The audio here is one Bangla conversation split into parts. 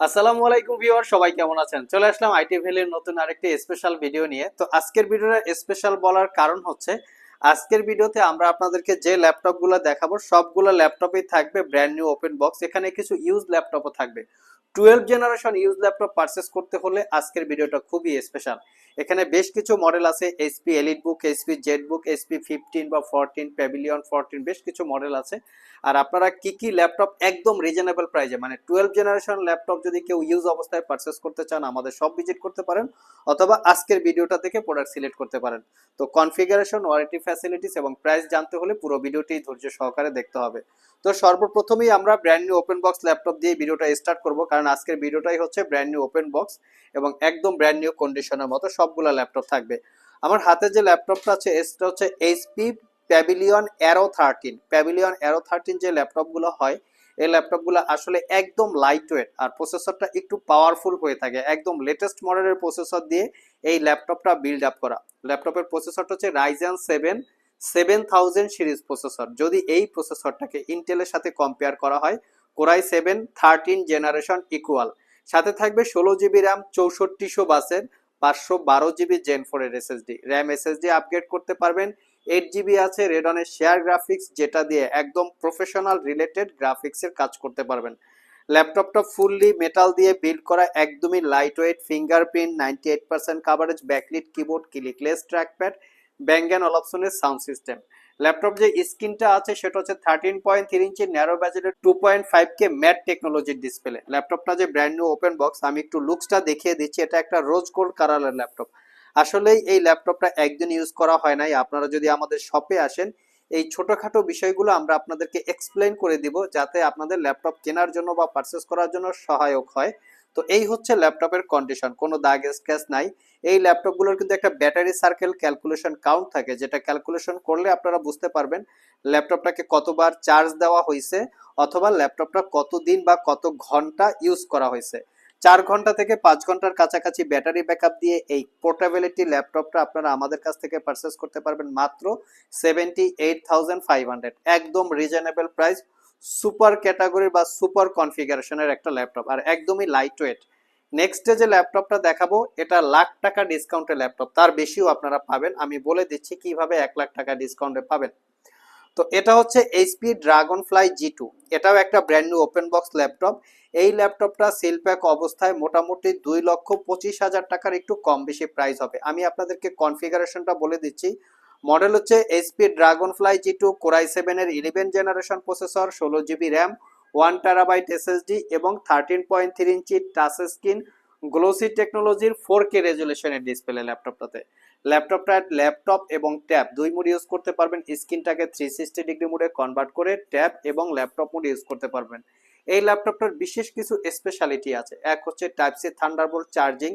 আসসালামু আলাইকুম ভিউয়ার, সবাই কেমন আছেন? চলে আসলাম আইটি ভ্যালির নতুন আরেকটি স্পেশাল ভিডিও নিয়ে। তো আজকের ভিডিওটা স্পেশাল বলার কারণ হচ্ছে, আজকের ভিডিওতে আমরা আপনাদেরকে যে ল্যাপটপগুলো দেখাবো, সবগুলো ল্যাপটপেই থাকবে ব্র্যান্ড নিউ ওপেন বক্স এখানে কিছু ইউজ ল্যাপটপও থাকবে। Twelve generation use laptop purchase করতে হলে আজকের ভিডিওটা খুবই স্পেশাল এখানে বেশ কিছু মডেল আছে HP Elite Book HP Z Book HP fifteen বা ফোরটিন প্যাভিলিয়ন ফোরটিন বেশ কিছু মডেল আছে। আর আপনারা কি কি ল্যাপটপ একদম রিজনেবল প্রাইজে মানে টুয়েলভ জেনারেশন ল্যাপটপ যদি কেউ ইউজ অবস্থায় পারচেস করতে চান, আমাদের সব ভিজিট করতে পারেন অথবা আজকের ভিডিওটা থেকে প্রোডাক্ট সিলেক্ট করতে পারেন। তো কনফিগারেশন ওয়ারেন্টি ফ্যাসিলিটিস এবং প্রাইস জানতে হলে পুরো ভিডিওটি ধৈর্য সহকারে দেখতে হবে। তো সর্বপ্রথমেই আমরা brand new open box laptop দিয়ে ভিডিওটা স্টার্ট করব, কারণ আজকের ভিডিওটাই হচ্ছে ব্র্যান্ড নিউ ওপেন বক্স এবং একদম ব্র্যান্ড নিউ কন্ডিশনের মতো সবগুলো ল্যাপটপ থাকবে। আমার হাতে যে ল্যাপটপটা আছে এটা হচ্ছে HP Pavilion Aero thirteen Pavilion Aero thirteen যে ল্যাপটপগুলো হয়, এই ল্যাপটপগুলো আসলে একদম লাইট ওয়েট আর প্রসেসরটা একটু পাওয়ারফুল হয়ে থাকে। একদম লেটেস্ট মডেলের প্রসেসর দিয়ে এই ল্যাপটপটা বিল্ড আপ করা। ল্যাপটপের প্রসেসরটা হচ্ছে Ryzen seven seven thousand series processor যদি এই প্রসেসরটাকে ইন্টেলের সাথে কম্পেয়ার করা হয় Core i seven thirteen generation equal সাথে থাকবে ষোলো জিবি র্যাম চৌষট্টিশো বাসের পাঁচশো বারো জিবি জেন ফোরের এসএসডি র্যাম এসএসডি আপগ্রেড করতে পারবেন। এইট জিবি আছে রেডনের শেয়ার গ্রাফিক্স যেটা দিয়ে একদম প্রফেশনাল রিলেটেড গ্রাফিক্সের কাজ করতে পারবেন। ল্যাপটপটা ফুললি মেটাল দিয়ে বিল্ড করা, একদমই light weight fingerprint ninety eight percent coverage backlit keyboard clickless trackpad Bang and অলপশনের sound system laptop যে স্ক্রিনটা আছে, সেটা হচ্ছে thirteen point three inch narrow বাজেটের two point five K matte টেকনোলজির ডিসপ্লে ল্যাপটপটা যে ব্র্যান্ড নিউ ওপেন বক্স আমি একটু লুকসটা দেখিয়ে দিচ্ছি। এটা একটা রোজ গোল্ড কালারের ল্যাপটপ আসলেই এই ল্যাপটপটা একদিন ইউজ করা হয় নাই। আপনারা যদি আমাদের শপে আসেন, এই ছোটখাটো বিষয়গুলো আমরা আপনাদেরকে এক্সপ্লেন করে দিব, যাতে আপনাদের ল্যাপটপ কেনার জন্য বা পারচেস করার জন্য সহায়ক হয়। তো এই হচ্ছে ল্যাপটপের কন্ডিশন কোনো দাগ স্ক্র্যাচ নাই। এই ল্যাপটপগুলোর কিন্তু একটা ব্যাটারি সার্কেল ক্যালকুলেশন কাউন্ট থাকে, যেটা ক্যালকুলেশন করলে আপনারা বুঝতে পারবেন ল্যাপটপটাকে কতবার চার্জ দেওয়া হয়েছে অথবা ল্যাপটপটা কতদিন বা কত ঘণ্টা ইউজ করা হয়েছে। চার ঘণ্টা থেকে পাঁচ ঘণ্টার কাছাকাছি ব্যাটারি ব্যাকআপ দিয়ে এই পোর্টেবিলিটি ল্যাপটপটা আপনারা আমাদের কাছ থেকে পারচেস করতে পারবেন মাত্র seventy eight thousand five hundred একদম রিজনেবল প্রাইস সুপার ক্যাটাগরি বা সুপার কনফিগারেশনের একটা ল্যাপটপ, আর একদমই লাইট ওয়েট নেক্সটে যে ল্যাপটপটা দেখাবো, এটা লাখ টাকা ডিসকাউন্টের ল্যাপটপ, তার বেশিও আপনারা পাবেন। আমি বলে দিচ্ছি কীভাবে এক লাখ টাকা ডিসকাউন্টে পাবেন। তো এটা হচ্ছে HP dragon fly G two এটাও একটা brand new open box laptop. এই ল্যাপটপটা সেল প্যাক অবস্থায় মোটামুটি দুই লক্ষ পঁচিশ হাজার টাকার একটু কম বেশি প্রাইস হবে। আমি আপনাদেরকে কনফিগারেশনটা বলে দিচ্ছি। মডেল হচ্ছে SP dragonfly G two, core i সেভেনের ইলেভেন জেনারেশন প্রসেসর, ষোলো GB RAM, one terabyte SSD এবং thirteen point three inch touch screen, glossy টেকনোলজির ফোর কে রেজুলেশনের ডিসপ্লে ল্যাপটপটাতে। ল্যাপটপটা ল্যাপটপ এবং ট্যাব দুই মোড ইউজ করতে পারবেন। স্ক্রিনটাকে থ্রি সিক্সটি ডিগ্রি মোডে কনভার্ট করে ট্যাব এবং ল্যাপটপ মোড ইউজ করতে পারবেন। এই ল্যাপটপটার বিশেষ কিছু স্পেশালিটি আছে। এক হচ্ছে type C Thunderbolt charging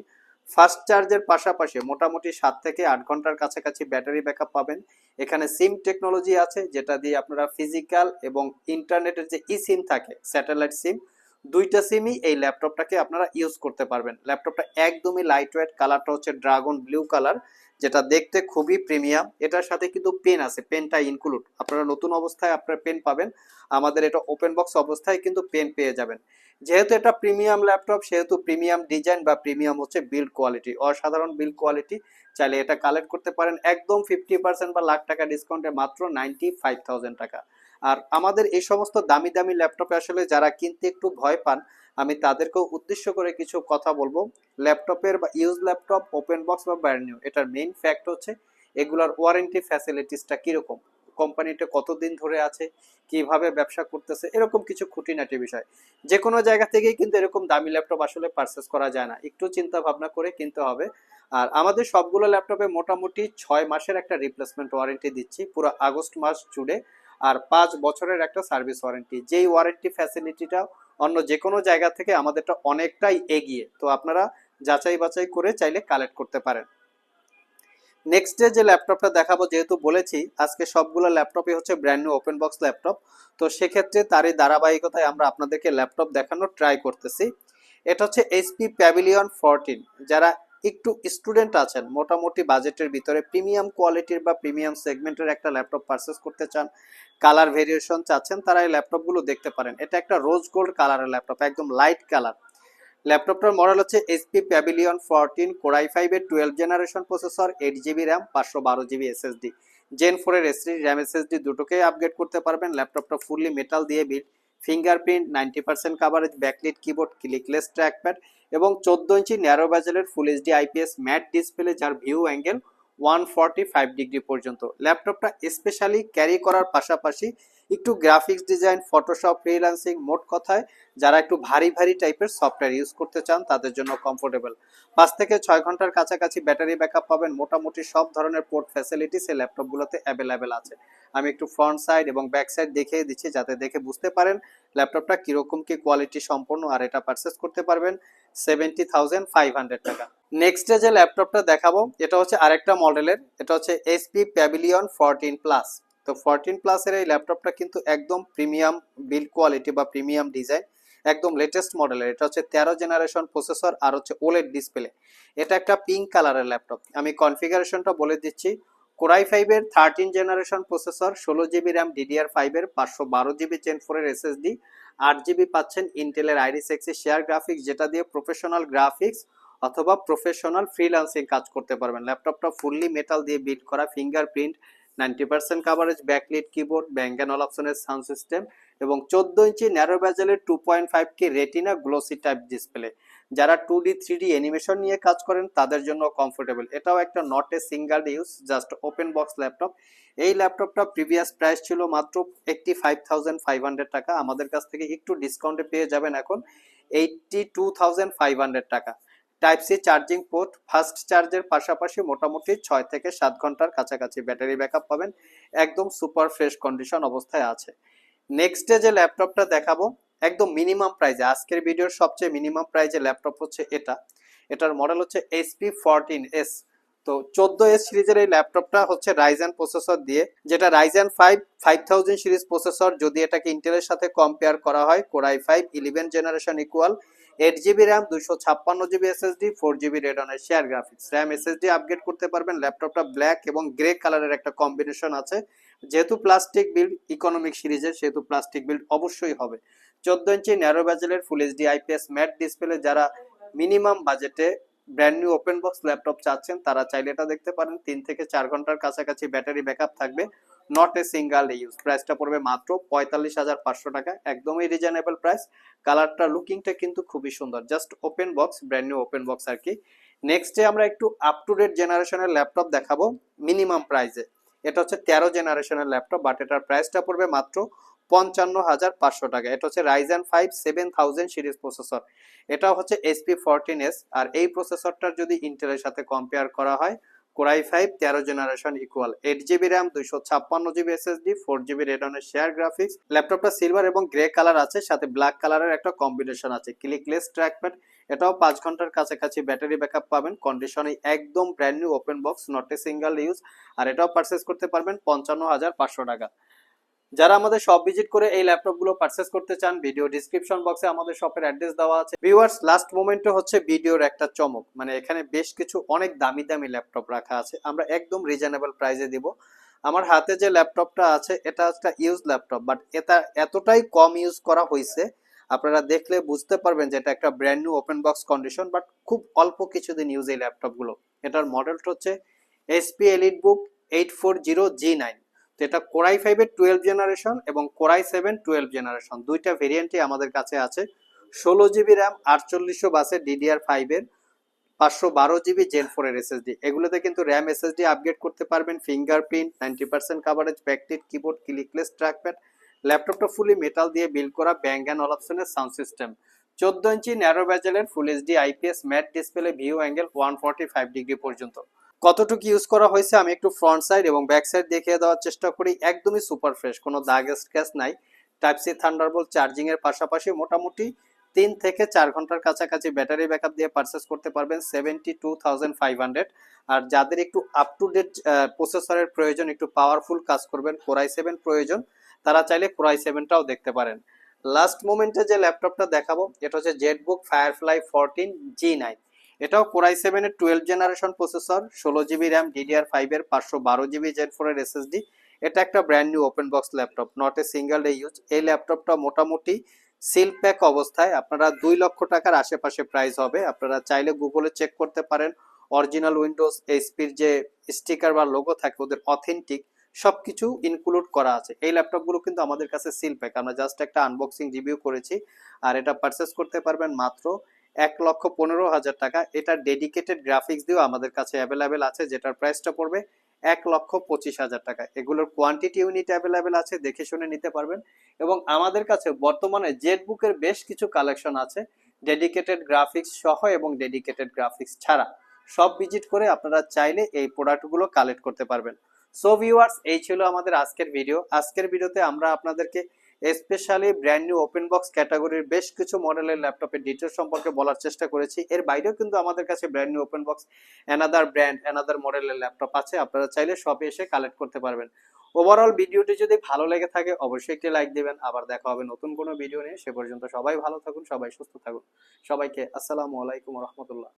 fast চার্জের পাশাপাশি মোটামুটি সাত থেকে আট ঘণ্টার কাছাকাছি ব্যাটারি ব্যাকআপ পাবেন। এখানে সিম টেকনোলজি আছে, যেটা দিয়ে আপনারা ফিজিক্যাল এবং ইন্টারনেটের যে ই সিম থাকে স্যাটেলাইট সিম দুইটা সিমই এই ল্যাপটপটাকে আপনারা ইউজ করতে পারবেন। ল্যাপটপটা একদমই লাইট ওয়েট কালারটা হচ্ছে ড্রাগন ব্লু কালার যেটা দেখতে খুবই প্রিমিয়াম এটার সাথে কিন্তু পেন আছে পেনটা ইনক্লুড আপনারা নতুন অবস্থায় আপনারা পেন পাবেন। আমাদের এটা ওপেন বক্স অবস্থায় কিন্তু পেন পেয়ে যাবেন। যেহেতু এটা প্রিমিয়াম ল্যাপটপ সেহেতু প্রিমিয়াম ডিজাইন বা প্রিমিয়াম হচ্ছে বিল্ড কোয়ালিটি অসাধারণ বিল্ড কোয়ালিটি চাইলে এটা কালেক্ট করতে পারেন। একদম ফিফটি পার্সেন্ট বা লাখ টাকা ডিসকাউন্টে মাত্র নাইনটি ফাইভ থাউজেন্ড টাকা। আর আমাদের এই সমস্ত দামি দামি ল্যাপটপে আসলে যারা কিনতে একটু ভয় পান, আমি তাদেরকেও উদ্দেশ্য করে কিছু কথা বলব। ল্যাপটপের বা ইউজ ল্যাপটপ ওপেন বক্স বা ব্র্যান্ড নিউ এটার মেইন ফ্যাক্ট হচ্ছে এগুলার ওয়ারেন্টি ফ্যাসিলিটিসটা কীরকম? কোম্পানিটা কতদিন ধরে আছে? কীভাবে ব্যবসা করতেছে? এরকম কিছু খুঁটিনাটি বিষয়। যে কোনো জায়গা থেকেই কিন্তু এরকম দামি ল্যাপটপ আসলে পারচেস করা যায় না। একটু চিন্তা ভাবনা করে কিনতে হবে। আর আমাদের সবগুলো ল্যাপটপে মোটামুটি ছয় মাসের একটা রিপ্লেসমেন্ট ওয়ারেন্টি দিচ্ছি। পুরো আগস্ট মাস জুড়ে। আর পাঁচ বছরের একটা সার্ভিস ওয়ারেন্টি। যেই ওয়ারেন্টি ফ্যাসিলিটিটা অন্য যে কোনো জায়গা থেকে আমাদেরটা অনেকটাই এগিয়ে, তো আপনারা যাচাই বাছাই করে চাইলে কালেক্ট করতে পারেন। নেক্সট ডে যে ল্যাপটপটা দেখাবো, যেহেতু বলেছি, আজকে সবগুলো ল্যাপটপই হচ্ছে brand new open box laptop, তো সেক্ষেত্রে তারই ধারাবাহিকতায় আমরা আপনাদেরকে ল্যাপটপ দেখানোর ট্রাই করতেছি। এটা হচ্ছে এইচপি প্যাভিলিয়ন ফোরটিন যারা একটু স্টুডেন্ট আছেন, মোটামুটি বাজেটের ভিতরে প্রিমিয়াম কোয়ালিটির বা প্রিমিয়াম সেগমেন্টের একটা ল্যাপটপ পারচেস করতে চান কালার ভেরিয়েশন চাচ্ছেন, তারা এই ল্যাপটপগুলো দেখতে পারেন। এটা একটা রোজ গোল্ড কালারের ল্যাপটপ একদম লাইট কালার ল্যাপটপটার মডেল হচ্ছে HP Pavilion fourteen core i ফাইভের twelve generation processor eight GB RAM পাঁচশো বারো জিবি এসএসডি জেন ফোরের এসডি র্যাম এসএসডি দুটোকেই আপগ্রেড করতে পারবেন ল্যাপটপটা ফুললি মেটাল দিয়ে build fingerprint ninety percent coverage backlit keyboard clickless trackpad এবং চোদ্দ inch narrow ব্যাজেলের full HD IPS matte display যার view angle one forty five degree পর্যন্ত। ল্যাপটপটা স্পেশালি ক্যারি করার পাশাপাশি একটু গ্রাফিক্স ডিজাইন ফটোশপ ফ্রিল্যান্সিং মোট কথায় যারা একটু ভারী ভারী টাইপের সফটওয়্যার ইউজ করতে চান, তাদের জন্য কমফোর্টেবল পাঁচ থেকে ছয় ঘণ্টার কাছাকাছি ব্যাটারি ব্যাকআপ পাবেন। মোটামুটি সব ধরনের পোর্ট ফ্যাসিলিটিস এই ল্যাপটপগুলোতে অ্যাভেলেবেল আছে। আমি একটু ফ্রন্ট সাইড এবং ব্যাক সাইড দেখিয়ে দিচ্ছি, যাতে দেখে বুঝতে পারেন ল্যাপটপটা কীরকম কি কোয়ালিটি সম্পন্ন আর এটা পারচেস করতে পারবেন। সেভেন্টি থাউজেন্ড ফাইভ হান্ড্রেড টাকা। নেক্সটে যে ল্যাপটপটা দেখাবো, এটা হচ্ছে আরেকটা মডেলের এটা হচ্ছে এসপি প্যাভিলিয়ন ফোরটিন প্লাস তো ফোরটিন প্লাসের এই ল্যাপটপটা কিন্তু একদম প্রিমিয়াম বিল্ড কোয়ালিটি বা প্রিমিয়াম ডিজাইন একদম লেটেস্ট মডেলের এটা হচ্ছে তেরো জেনারেশন প্রসেসর আর হচ্ছে ওলেড ডিসপ্লে এটা একটা পিঙ্ক কালারের ল্যাপটপ আমি কনফিগারেশনটা বলে দিচ্ছি। কোরাই ফাইভের থার্টিন জেনারেশন প্রসেসর ষোলো জিবি র্যাম ডিডিআর ফাইভের পাঁচশো বারো জিবি চেন ফোরের এসএসডি আট জিবি পাচ্ছেন ইন্টেলের আইরিস এক্সি শেয়ার গ্রাফিক্স যেটা দিয়ে প্রফেশনাল গ্রাফিক্স অথবা প্রফেশনাল ফ্রিল্যান্সিং কাজ করতে পারবেন। ল্যাপটপটা ফুললি মেটাল দিয়ে বিল্ড করা fingerprint ninety percent coverage backlit keyboard Bang and all অপশনের সাউন্ড সিস্টেম এবং চোদ্দ inch narrow ব্যাজেলের two point five K retina glossy type display যারা two D three D animation নিয়ে কাজ করেন, তাদের জন্য কমফোর্টেবল এটাও একটা not a single use just open box laptop এই ল্যাপটপটা প্রিভিয়াস প্রাইস ছিল মাত্র eighty five thousand five hundred টাকা। আমাদের কাছ থেকে একটু ডিসকাউন্টে পেয়ে যাবেন এখন eighty two thousand five hundred টাকা। Type C charging port fast চার্জের পাশাপাশি মোটামুটি ছয় থেকে সাত ঘণ্টার কাছাকাছি ব্যাটারি ব্যাকআপ পাবেন। একদম সুপার ফ্রেশ কন্ডিশন অবস্থায় আছে। নেক্সটে যে ল্যাপটপটা দেখাবো, একদম মিনিমাম প্রাইজে আজকের ভিডিওর সবচেয়ে মিনিমাম প্রাইজে ল্যাপটপ হচ্ছে এটা। এটার মডেল হচ্ছে এইচপি ফোরটিন এস তো চোদ্দ এস সিরিজের এই ল্যাপটপটা হচ্ছে রাইজেন প্রসেসর দিয়ে, যেটা Ryzen five five thousand series processor যদি এটাকে ইন্টেলের সাথে কম্পেয়ার করা হয় core i five eleven generation equal eight GB RAM দুইশো ছাপ্পান্ন GB SSD four GB রেডনের share graphics RAM SSD upgrade করতে পারবেন। ল্যাপটপটা ব্ল্যাক এবং গ্রে কালারের একটা কম্বিনেশন আছে। যেহেতু প্লাস্টিক বিল্ড ইকোনমিক সিরিজের সেহেতু প্লাস্টিক বিল্ড অবশ্যই হবে। চোদ্দ inch narrow ব্যাজেলের full HD IPS matte display যারা মিনিমাম বাজেটে brand new open box laptop চাচ্ছেন, তারা চাইলে এটা দেখতে পারেন। তিন থেকে চার ঘণ্টার কাছাকাছি ব্যাটারি ব্যাকআপ থাকবে। নট এ সিঙ্গেল ইউজ প্রাইসটা পড়বে মাত্র পঁয়তাল্লিশ হাজার পাঁচশো টাকা। একদমই রিজনেবল প্রাইস কালারটা লুকিংটা কিন্তু খুবই সুন্দর। Just open box brand new open box আর কি। নেক্সটে আমরা একটু আপ টু ডেট জেনারেশনের ল্যাপটপ দেখাবো মিনিমাম প্রাইসে এটা হচ্ছে তেরো জেনারেশনের ল্যাপটপ বাট এটার প্রাইসটা পড়বে মাত্র পঞ্চান্ন হাজার পাঁচশো টাকা। এটা হচ্ছে Ryzen five seven thousand series processor এটা হচ্ছে এসপি ফোরটিন এস আর এই প্রসেসরটার যদি ইন্টেলের সাথে কম্পেয়ার করা হয় কোরাই ফাইভ, তেরো generation equal eight GB RAM দুইশো ছাপ্পান্ন জিবি এসএসডি ফোর জিবি রেডনের শেয়ার গ্রাফিক্স ল্যাপটপটা সিলভার এবং গ্রে কালার আছে, সাথে ব্ল্যাক কালারের একটা কম্বিনেশন আছে। ক্লিকলেস ট্র্যাকপ্যাড এটাও পাঁচ ঘণ্টার কাছাকাছি ব্যাটারি ব্যাকআপ পাবেন। কন্ডিশনে একদম brand new open box not a single use আর এটাও পারচেস করতে পারবেন পঞ্চান্ন হাজার পাঁচশো টাকা। যারা আমাদের শপ ভিজিট করে এই ল্যাপটপগুলো পারচেস করতে চান ভিডিও ডিসক্রিপশন বক্সে আমাদের শপের অ্যাড্রেস দেওয়া আছে। ভিউয়ার্স লাস্ট মোমেন্টে হচ্ছে ভিডিওর একটা চমক। মানে এখানে বেশ কিছু অনেক দামি দামি ল্যাপটপ রাখা আছে। আমরা একদম রিজনেবল প্রাইসে দিব। আমার হাতে যে ল্যাপটপটা আছে, এটা একটা ইউজ ল্যাপটপ বাট এটা এতটাই কম ইউজ করা হয়েছে আপনারা দেখলে বুঝতে পারবেন যে এটা একটা brand new open box condition but খুব অল্প কিছুদিন ইউজ এই ল্যাপটপগুলো এটার মডেলটা হচ্ছে HP Elite book eight four zero G nine এটা কোরাই ফাইভের টুয়েলভ জেনারেশন এবং core i seven twelve generation দুইটা ভেরিয়েন্টই আমাদের কাছে আছে। ষোলো জিবি র্যাম আটচল্লিশশো বাসে ডিডিআর ফাইভের পাঁচশো বারো জিবি জেন ফোরের এসএসডি এগুলোতে কিন্তু র্যাম এসএসডি আপগ্রেড করতে পারবেন fingerprint ninety percent coverage backlit keyboard clickless trackpad ল্যাপটপটা ফুলি মেটাল দিয়ে বিল করা ব্যাঙ্ক অ্যান্ড অল অপশনের সাউন্ড সিস্টেম চোদ্দ inch narrow ব্যাজেলের full HD IPS matte display view angle one forty five degree পর্যন্ত। কতটুকু ইউজ করা হয়েছে আমি একটু ফ্রন্ট সাইড এবং ব্যাক সাইড দেখিয়ে দেওয়ার চেষ্টা করি। একদমই সুপার ফ্রেশ কোনো দাগ স্ক্র্যাচ নাই। টাইপ সি থান্ডারবোল্ট চার্জিং এর পাশাপাশি মোটামুটি তিন থেকে চার ঘণ্টার কাছাকাছি ব্যাটারি ব্যাকআপ দিয়ে পারচেস করতে পারবেন seventy two thousand five hundred আর যাদের একটু আপ টু ডেট প্রসেসরের প্রয়োজন, একটু পাওয়ারফুল কাজ করবেন কোরাই সেভেন প্রয়োজন, তারা চাইলে কোরাই সেভেনটাও দেখতে পারেন। লাস্ট মোমেন্টে যে ল্যাপটপটা দেখাবো, এটা হচ্ছে ZBook Firefly fourteen G nine এটাও কোরাই সেভেনের টুয়েলভ জেনারেশন প্রসেসর ষোলো জিবি র্যাম ডিডিআর ফাইভের পাঁচশো বারো জিবি জেন জেড ফোরের এসএসডি এটা একটা brand new open box laptop not a single day use এই ল্যাপটপটা মোটামুটি সিল প্যাক অবস্থায়, আপনারা দুই লক্ষ টাকার আশেপাশে প্রাইস হবে। আপনারা চাইলে গুগলে চেক করতে পারেন। অরিজিনাল উইন্ডোজ এইচপির যে স্টিকার বা লোগো থাকে, ওদের অথেন্টিক সবকিছু ইনক্লুড করা আছে। এই ল্যাপটপগুলো কিন্তু আমাদের কাছে সিল প্যাক আমরা জাস্ট একটা আনবক্সিং রিভিউ করেছি, আর এটা পারচেস করতে পারবেন মাত্র এক লক্ষ পনেরো হাজার টাকা। এটা ডেডিকেটেড গ্রাফিক্স দিয়েও আমাদের কাছে অ্যাভেলেবেল আছে, যেটার প্রাইসটা পড়বে এক লক্ষ পঁচিশ হাজার টাকা। এগুলোর কোয়ান্টিটি ইউনিট অ্যাভেলেবেল আছে, দেখে শুনে নিতে পারবেন। এবং আমাদের কাছে বর্তমানে জেট বুকের বেশ কিছু কালেকশন আছে ডেডিকেটেড গ্রাফিক্স সহ এবং ডেডিকেটেড গ্রাফিক্স ছাড়া। সব ভিজিট করে আপনারা চাইলে এই প্রোডাক্টগুলো কালেক্ট করতে পারবেন। সো ভিউয়ার্স এই ছিল আমাদের আজকের ভিডিও আজকের ভিডিওতে আমরা আপনাদেরকে specially brand new open box ক্যাটাগরির বেশ কিছু মডেলের ল্যাপটপের ডিটেলস সম্পর্কে বলার চেষ্টা করেছি। এর বাইরেও কিন্তু আমাদের কাছে brand new open box another brand another মডেলের ল্যাপটপ আছে। আপনারা চাইলে শপে এসে কালেক্ট করতে পারবেন। ওভারঅল ভিডিওটি যদি ভালো লেগে থাকে, অবশ্যই একটি লাইক দিবেন। আবার দেখা হবে নতুন কোনো ভিডিও নিয়ে। সে পর্যন্ত সবাই ভালো থাকুন, সবাই সুস্থ থাকুন। সবাইকে আসসালামু আলাইকুম রহমতুল্লাহ।